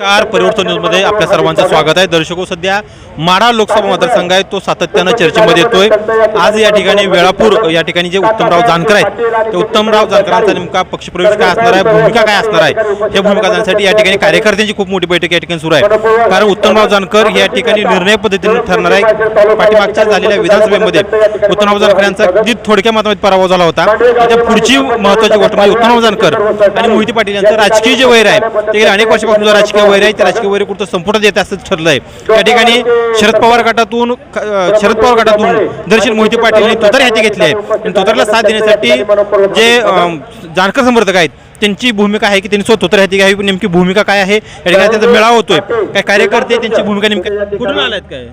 नमस्कार. परिवर्तन न्यूजमध्ये आपल्या सर्वांचं स्वागत आहे. दर्शको सध्या माढा लोकसभा मतदारसंघ आहे. तो सातत्यानं चर्चेमध्ये येतोय. आज या ठिकाणी वेळापूर या ठिकाणी जे उत्तमराव जानकर आहेत ते उत्तमराव जानकरांचा नेमका पक्षप्रवेश काय असणार आहे? भूमिका काय असणार आहे? हे भूमिका जाण्यासाठी या ठिकाणी कार्यकर्त्यांची खूप मोठी बैठक या ठिकाणी सुरू आहे. कारण उत्तमराव जानकर या ठिकाणी निर्णय पद्धतीने ठरणार आहे. पाठीमागच्या झालेल्या विधानसभेमध्ये उत्तमराव जानकर यांचा अगदी थोडक्या मतामध्ये पराभव झाला होता. त्या पुढची महत्वाची गोष्ट म्हणजे उत्तमराव जानकर आणि मोहिते पाटील यांचं राजकीय जे वैर आहे ते गेल्या अनेक वर्षापासून राजकीय वैर आहे ते राजकीय वैर कुठं संपुटात येत असं ठरलं आहे त्या ठिकाणी शरद पवार गटातून शरद पवार गटातून दर्शन मोहिते पाटील यांनी तुतार हाती घेतली आहे. आणि तुतारला साथ देण्यासाठी जे जानकर समर्थक आहेत त्यांची भूमिका आहे की त्यांनी स्वतः तुतार हाती घ्यावी नेमकी भूमिका काय आहे? या ठिकाणी त्यांचा मेळावा होतोय. काय कार्यकर्ते त्यांची भूमिका नेमकी कुठून आलात काय.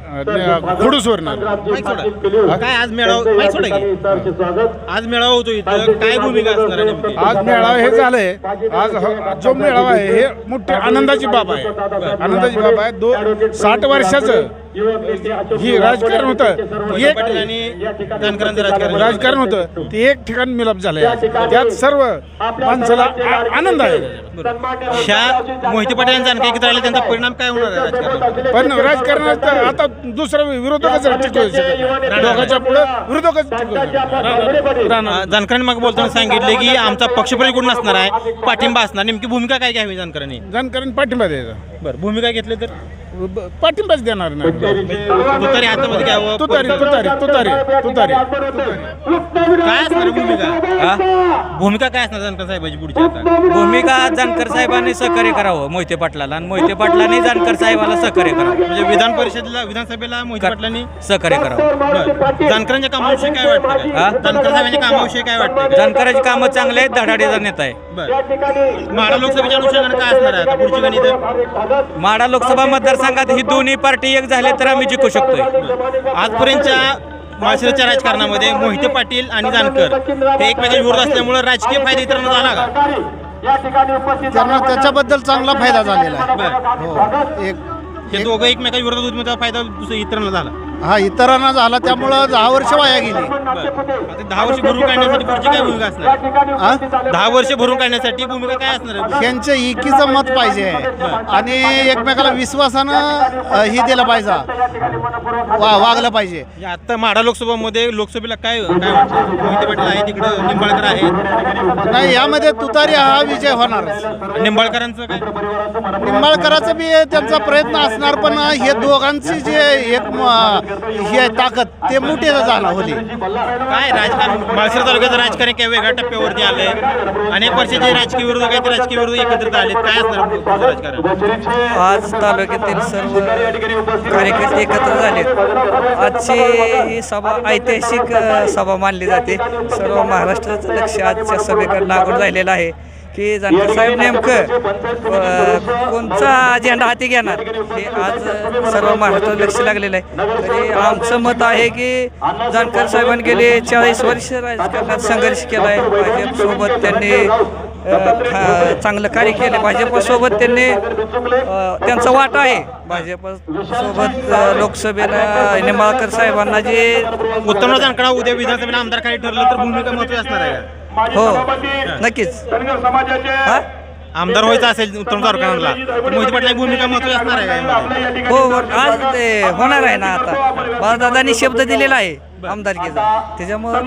काय? आज मेळावा सोडा. आज मेळावा होतो इथं. काय भूमिका असणार आहे नेमकी? आज मेळावा हे झालंय. आज जो मेळावा आहे हे मोठी आनंदाची बाब आहे. आनंदाची बाब आहे. दो साठ वर्षाचं ही राजकारण होतं. एक पाटील आणि जानकरांचं राजकारण राजकारण होतं. ते एक ठिकाण मिलाप झालंय. आज. त्यात सर्व माणसाला आनंद आहे. ह्या मोहिते पाटील यांचा आणखी एकत्र आले त्यांचा परिणाम काय होणार? पण राजकारणात आता दुसरा विरोधकच शकत दोघांच्या पुढे विरोधकच जानकरांनी मग बोलताना सांगितले की आमचा पक्षप्रवेश कुठून असणार आहे? पाठिंबा असणार. नेमकी भूमिका काय घ्यावी जानकरांनी? जानकरांनी पाठिंबा द्यायचा. बरं भूमिका घेतली तर? ब- पाठिंबाच देणार नाही. तुतारी हातामध्ये घ्यावं तुतारी तुतारी तुतारी तुतारी. काय असणार भूमिका? भूमिका काय असणार जानकर साहेबाची पुढची आता? भूमिका जानकर साहेबांनी सहकार्य करावं मोहिते पाटलाला. आणि मोहिते पाटलांनी जानकर साहेबाला सहकार्य करावं. म्हणजे विधान परिषदेला विधानसभेला मोहिते पाटलांनी सहकार्य करावं. बरं. जानकरांच्या कामाविषयी काय वाटतं? हा? जानकर साहेबांच्या कामाविषयी काय वाटतं? जानकरांची कामं चांगले आहेत धडाडीचा नेता आहे. बरं. लोकसभेच्या अनुषंगाने काय असणार आहे आता? पुढची गणित? माडा लोकसभा मतदारसंघात ही दोन्ही पार्टी एक झाले तर आम्ही जिंकू शकतोय. आजपर्यंतच्या माळशिरसच्या राजकारणामध्ये मोहिते पाटील आणि जानकर हे एकमेकांच्या विरोध असल्यामुळे राजकीय फायदा इतरांना झाला का? त्यांना त्याच्याबद्दल चांगला फायदा झालेला आहे. बरं. हो एक हे दोघं एकमेकांच्या विरोधात फायदा दुसऱ्या इतरांना झाला. हा इतरांना झाला त्यामुळं दहा वर्ष वाया गेली. आता दहा वर्ष भरून काढण्यासाठी पुढची काय भूमिका असणार? हा? दहा वर्ष भरून काढण्यासाठी भूमिका काय असणार आहे? त्यांचं एकीचं मत पाहिजे. आणि एकमेकाला विश्वासानं अ, हे दिलं पाहिजे. वा वागलं पाहिजे. म्हणजे आता माढा लोकसभामध्ये लोकसभेला काय काय वाटतं? मोहिते पाटील आहेत तिकडं निंबाळकर आहेत. नाही यामध्ये तुतारी हा विजय होणारच. निंबाळकरांचं काय? निंबाळकराचा बी त्यांचा प्रयत्न असणार पण हे दोघांची जे एक म- ही आहे ताकद ते मोठी झाला होती. काय राजकारण? माळशिरस तालुक्याचं राजकारण काय वेगळ्या टप्प्यावरती आलंय. अनेक वर्षाचे राजकीय विरोध काही ते राजकीय विरोध एकत्रित आलेत. काय असणार राजकारण? आज तालुक्यातील सर्व कार्यकर्ते एकत्र झालेत आजची ही सभा ऐतिहासिक सभा मानली जाते. सर्व महाराष्ट्राचं लक्ष आजच्या सभेकडे लागून राहिलेलं आहे. की जानकर साहेब नेमकं कोणचा अजेंडा हाती घेणार? हे आज सर्व महाराष्ट्रात लक्ष लागलेलं आहे. तरी आमचं मत आहे की जानकर साहेबांनी गेले चाळीस वर्ष राजकारणात संघर्ष केला आहे. भाजपसोबत त्यांनी खा- चांगलं कार्य केलं. भाजपसोबत त्यांनी त्यांचा वाटा आहे. भाजपसोबत लोकसभेला निंबाळकर साहेबांना जे उत्तम जानकडा उद्या विधानसभेला आमदार काही ठरलं तर भूमिका महत्वाची असणार आहे हो. नक्कीच. हा? आमदार व्हायचं असेल उत्तम तर मोहिते पाटलाची भूमिका महत्वाची असणार आहे? हो हो. आज ते होणार आहे ना आता. बाळदादांनी शब्द दिलेला आहे. आमदारकीचा त्याच्यामुळं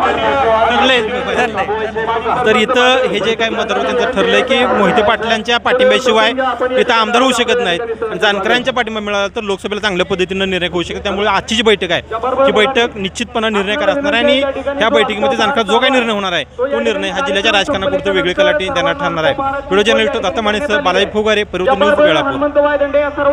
ठरलंय. ठरलंय. तर इथं हे जे काय मतदार होते त्यांचं ठरलंय की मोहिते पाटलांच्या पाठिंब्याशिवाय इथं आमदार होऊ शकत नाहीत. आणि जानकरांच्या पाठिंबा मिळाला तर लोकसभेला चांगल्या पद्धतीनं निर्णय होऊ शकत त्यामुळे आजची जी बैठक आहे ती बैठक निश्चितपणे निर्णयकार असणार आहे आणि ह्या बैठकीमध्ये जानकर जो काही निर्णय होणार आहे तो निर्णय हा जिल्ह्याच्या राजकारणापुरतं वेगळी कलाटी देण्यात ठरणार आहे. Video journalist Datta Mane sir Balaji Phugare Parivartan news Velapur.